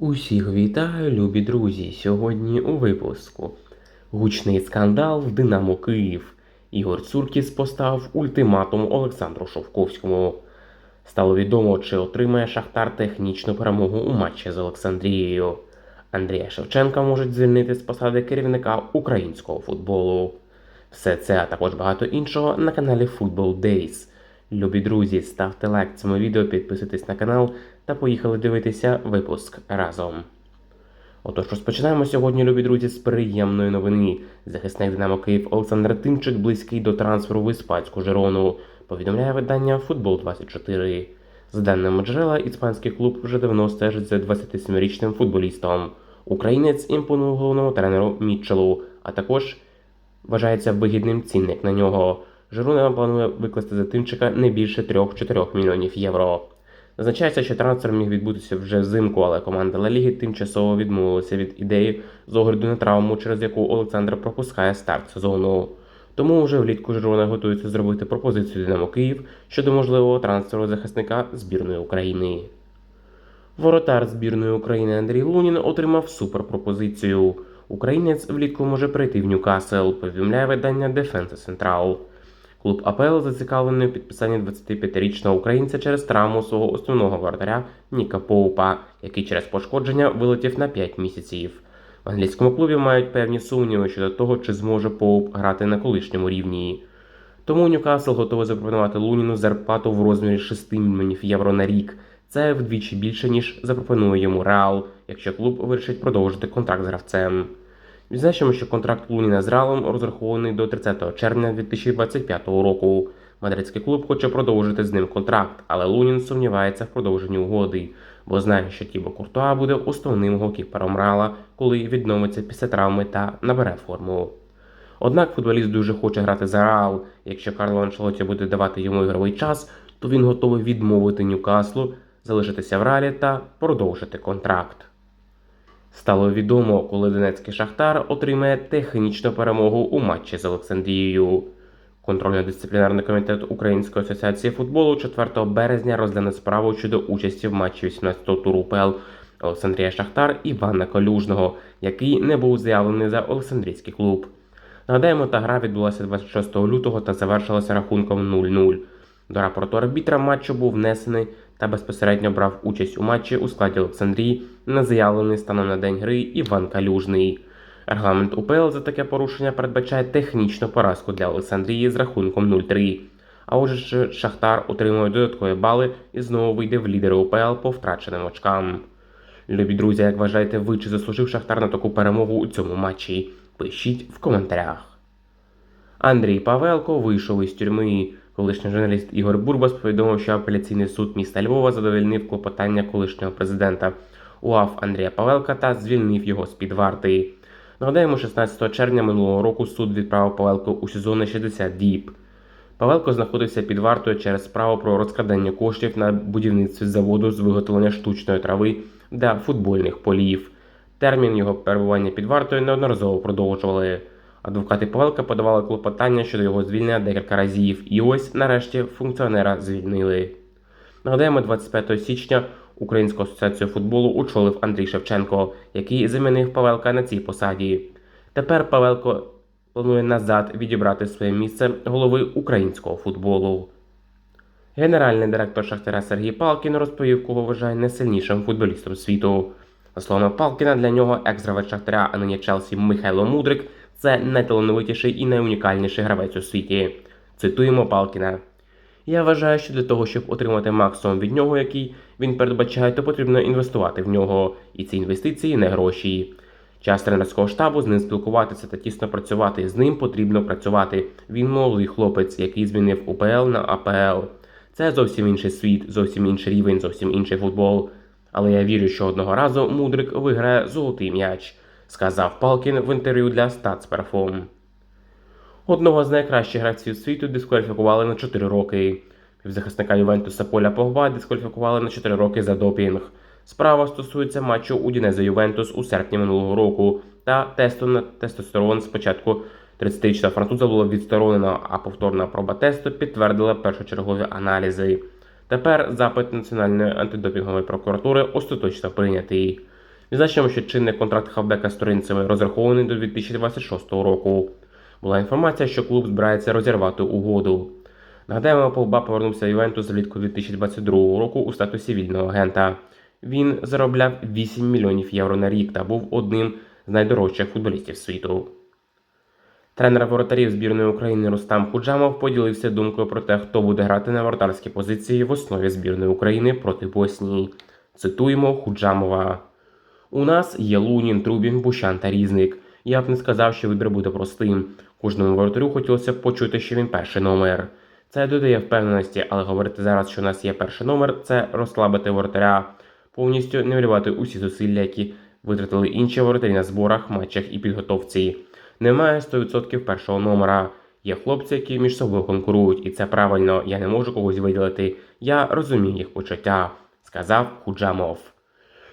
Усіх вітаю, любі друзі! Сьогодні у випуску. Гучний скандал в Динамо Київ. Ігор Цуркіс поставив ультиматум Олександру Шовковському. Стало відомо, чи отримає Шахтар технічну перемогу у матчі з Олександрією. Андрія Шевченка можуть звільнити з посади керівника українського футболу. Все це, а також багато іншого на каналі Football Days. Любі друзі, ставте лайк цьому відео, підписуйтесь на канал та поїхали дивитися випуск разом. Отож, розпочинаємо сьогодні, любі друзі, з приємної новини. Захисник Динамо Київ Олександр Тимчик близький до трансферу в іспанську Жерону. Повідомляє видання Футбол 24 За даними джерела, іспанський клуб вже давно стежить за 27-річним футболістом. Українець імпонує головному тренеру Мітчелу, а також вважається вигідним цінник на нього. Жирона планує викласти за Тимчика не більше 3-4 мільйонів євро. Зазначається, що трансфер міг відбутися вже взимку, але команда Ла Ліги тимчасово відмовилася від ідеї з огляду на травму, через яку Олександр пропускає старт сезону. Тому вже влітку Жирона готується зробити пропозицію Динамо Київ щодо можливого трансферу захисника збірної України. Воротар збірної України Андрій Лунін отримав суперпропозицію. Українець влітку може прийти в Ньюкасл, повідомляє видання Defense Central. Клуб АПЛ зацікавлений у підписанні 25-річного українця через травму свого основного воротаря Ніка Поупа, який через пошкодження вилетів на 5 місяців. В англійському клубі мають певні сумніви щодо того, чи зможе Поуп грати на колишньому рівні. Тому Ньюкасл готовий запропонувати Луніну зарплату в розмірі 6 мільйонів євро на рік. Це вдвічі більше, ніж запропонує йому Реал, якщо клуб вирішить продовжити контракт з гравцем. Відзначимо, що контракт Луніна з Реалом розрахований до 30 червня 2025 року. Мадридський клуб хоче продовжити з ним контракт, але Лунін сумнівається в продовженні угоди, бо знає, що Тібо Куртуа буде основним голкіпером Реала, коли відновиться після травми та набере форму. Однак футболіст дуже хоче грати за Реал. Якщо Карло Анчелоті буде давати йому ігровий час, то він готовий відмовити Ньюкаслу, залишитися в Реалі та продовжити контракт. Стало відомо, коли Донецький Шахтар отримає технічну перемогу у матчі з Олександрією. Контрольно-дисциплінарний комітет Української асоціації футболу 4 березня розгляне справу щодо участі в матчі 18-го туру УПЛ Олександрія Шахтар Івана Калюжного, який не був заявлений за Олександрійський клуб. Нагадаємо, та гра відбулася 26 лютого та завершилася рахунком 0-0. До рапорту арбітра матчу був внесений та безпосередньо брав участь у матчі у складі Олександрії, не заявлений станом на день гри Іван Калюжний. Регламент УПЛ за таке порушення передбачає технічну поразку для Олександрії з рахунком 0-3. А отже, Шахтар отримує додаткові бали і знову вийде в лідери УПЛ по втраченим очкам. Любі друзі, як вважаєте, ви чи заслужив Шахтар на таку перемогу у цьому матчі? Пишіть в коментарях. Андрій Павелко вийшов із тюрми. Колишній журналіст Ігор Бурбас повідомив, що апеляційний суд міста Львова задовольнив клопотання колишнього президента УАФ Андрія Павелка та звільнив його з під варти. Нагадаємо, 16 червня минулого року суд відправив Павелко у СІЗО на 60 діб. Павелко знаходився під вартою через справу про розкрадання коштів на будівництві заводу з виготовлення штучної трави для футбольних полів. Термін його перебування під вартою неодноразово продовжували. Адвокати Павелка подавали клопотання щодо його звільнення декілька разів, і ось нарешті функціонера звільнили. Нагадаємо, 25 січня Українську асоціацію футболу очолив Андрій Шевченко, який замінив Павелка на цій посаді. Тепер Павелко планує назад відібрати своє місце голови українського футболу. Генеральний директор Шахтаря Сергій Палкін розповів, кого вважає найсильнішим футболістом світу. За словами Палкіна, для нього екс-гравець Шахтаря, а нині Челсі Михайло Мудрик це найталановитіший і найунікальніший гравець у світі. Цитуємо Палкіна. Я вважаю, що для того, щоб отримати максимум від нього, який він передбачає, то потрібно інвестувати в нього. І ці інвестиції не гроші. Час тренерського штабу з ним спілкуватися та тісно працювати. З ним потрібно працювати. Він молодий хлопець, який змінив УПЛ на АПЛ. Це зовсім інший світ, зовсім інший рівень, зовсім інший футбол. Але я вірю, що одного разу Мудрик виграє золотий м'яч, сказав Палкін в інтерв'ю для Статсперфом. Одного з найкращих гравців світу дискваліфікували на 4 роки. Півзахисника Ювентуса Поля Погба дискваліфікували на 4 роки за допінг. Справа стосується матчу Удінеза Ювентус у серпні минулого року та тесту на тестостерон спочатку 30-річного француза було відсторонено, а повторна проба тесту підтвердила першочергові аналізи. Тепер запит Національної антидопінгової прокуратури остаточно прийнятий. Відзначимо, що чинний контракт хавбека з Туринцевою розрахований до 2026 року. Була інформація, що клуб збирається розірвати угоду. Нагадаємо, Полба повернувся в Ювентус влітку 2022 року у статусі вільного агента. Він заробляв 8 мільйонів євро на рік та був одним з найдорожчих футболістів світу. Тренер воротарів збірної України Рустам Худжамов поділився думкою про те, хто буде грати на воротарській позиції в основі збірної України проти Боснії. Цитуємо Худжамова. У нас є Лунін, Трубін, Бущан та Різник. Я б не сказав, що вибір буде простим. Кожному воротарю хотілося б почути, що він перший номер. Це додає впевненості, але говорити зараз, що у нас є перший номер, це розслабити воротаря, повністю не нівелювати усі зусилля, які витратили інші воротарі на зборах, матчах і підготовці. Немає 100% першого номера. Є хлопці, які між собою конкурують, і це правильно. Я не можу когось виділити. Я розумію їх почуття, сказав Худжамов.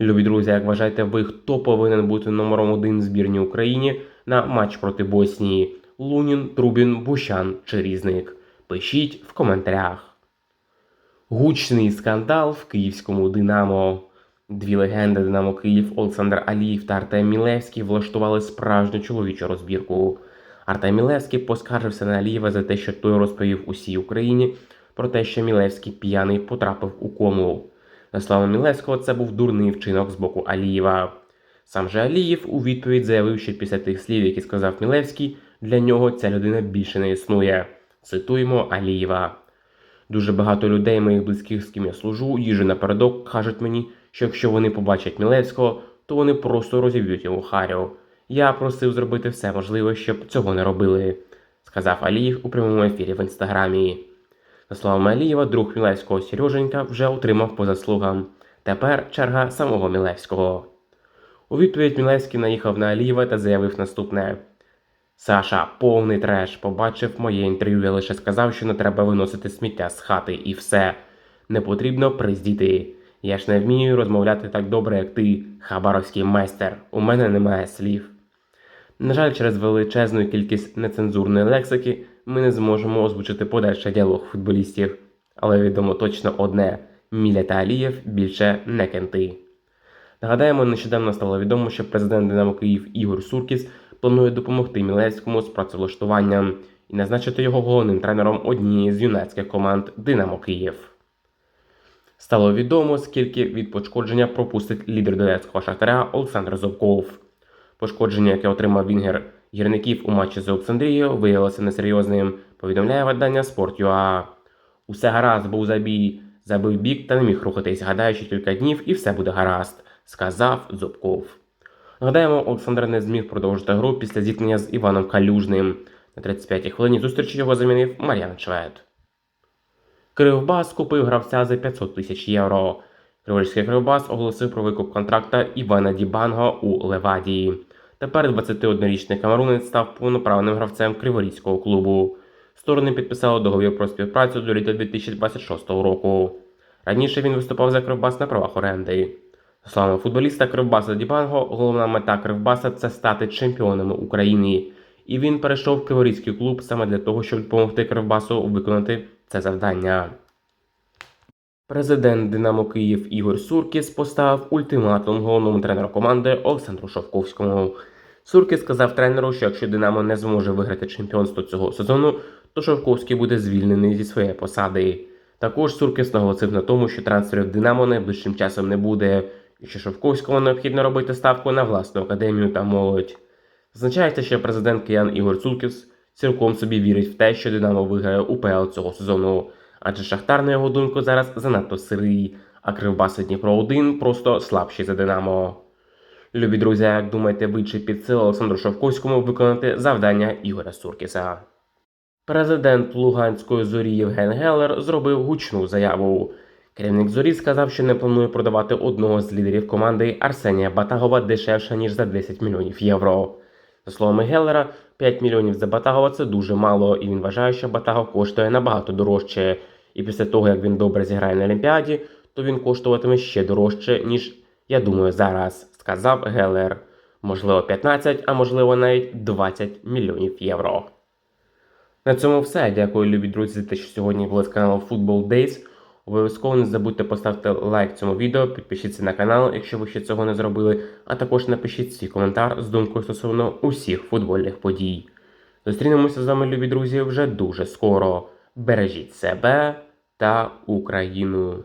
Любі друзі, як вважаєте ви, хто повинен бути номером один в збірній Україні на матч проти Боснії? Лунін, Трубін, Бущан чи Різник? Пишіть в коментарях. Гучний скандал в київському Динамо. Дві легенди Динамо Київ Олександр Аліїв та Артем Мілевський влаштували справжню чоловічу розбірку. Артем Мілевський поскаржився на Алієва за те, що той розповів усій Україні про те, що Мілевський п'яний потрапив у кому. За словами Мілевського, це був дурний вчинок з боку Алієва. Сам же Алієв у відповідь заявив, що після тих слів, які сказав Мілевський, для нього ця людина більше не існує. Цитуємо Алієва. Дуже багато людей, моїх близьких, з ким я служу, їжу напередок, кажуть мені, що якщо вони побачать Мілевського, то вони просто розіб'ють йому харю. Я просив зробити все можливе, щоб цього не робили, сказав Алієв у прямому ефірі в інстаграмі. За словами Алієва, друг Мілевського Сереженька вже отримав по заслугам. Тепер черга самого Мілевського. У відповідь Мілевський наїхав на Алієва та заявив наступне: Саша, повний треш, побачив моє інтерв'ю, я лише сказав, що не треба виносити сміття з хати і все. Не потрібно приздіти. Я ж не вмію розмовляти так добре, як ти, хабаровський майстер. У мене немає слів. На жаль, через величезну кількість нецензурної лексики ми не зможемо озвучити подальший діалог футболістів. Але відомо точно одне: Міля та Алієв більше не кенти. Нагадаємо, нещодавно стало відомо, що президент Динамо Київ Ігор Суркіс планує допомогти Мілевському з працевлаштуванням і назначити його головним тренером однієї з юнацьких команд Динамо Київ. Стало відомо, скільки від пошкодження пропустить лідер Донецького шахтаря Олександр Зубков. Пошкодження, яке отримав Вінгер гірників у матчі з Олександрією, виявилося несерйозним, повідомляє видання Sport.ua. Усе гаразд, був забій, забив бік та не міг рухатись, гадаючи кілька днів і все буде гаразд, сказав Зубков. Нагадаємо, Олександр не зміг продовжити гру після зіткнення з Іваном Калюжним. На 35-й хвилині зустрічі його замінив Мар'ян Швед. Кривбас купив гравця за 500 тисяч євро. Криворізький Кривбас оголосив про викуп контракта Івана Дібанго у Левадії. Тепер 21-річний камерунець став повноправним гравцем Криворізького клубу. Сторони підписали договір про співпрацю до літа 2026 року. Раніше він виступав за Кривбас на правах оренди. За словами футболіста Кривбаса Дібанго, головна мета Кривбаса це стати чемпіонами України. І він перейшов в Криворізький клуб саме для того, щоб допомогти Кривбасу виконати це завдання. Президент Динамо Київ Ігор Суркіс поставив ультиматум головному тренеру команди Олександру Шовковському. Суркіс сказав тренеру, що якщо Динамо не зможе виграти чемпіонство цього сезону, то Шовковський буде звільнений зі своєї посади. Також Суркіс наголосив на тому, що трансферів Динамо найближчим часом не буде, і що Шовковському необхідно робити ставку на власну академію та молодь. Зазначається, що президент Киян Ігор Суркіс цілком собі вірить в те, що Динамо виграє УПЛ цього сезону, адже Шахтар, на його думку, зараз занадто сирий, а Кривбас Дніпро 1 просто слабші за Динамо. Любі друзі, як думаєте, ви чи під силу Олександру Шовковському виконати завдання Ігоря Суркіса? Президент Луганської зорі Євген Геллер зробив гучну заяву. Керівник зорі сказав, що не планує продавати одного з лідерів команди Арсенія Батагова дешевше, ніж за 10 мільйонів євро. За словами Геллера, 5 мільйонів за Батагова це дуже мало, і він вважає, що Батагов коштує набагато дорожче. І після того, як він добре зіграє на Олімпіаді, то він коштуватиме ще дорожче, ніж я думаю зараз, сказав Геллер. Можливо, 15, а можливо навіть 20 мільйонів євро. На цьому все. Дякую, любі друзі, за те, що сьогодні були з каналу Football Days. Обов'язково не забудьте поставити лайк цьому відео, підпишіться на канал, якщо ви ще цього не зробили, а також напишіть свій коментар з думкою стосовно усіх футбольних подій. Зустрінемося з вами, любі друзі, вже дуже скоро. Бережіть себе та Україну.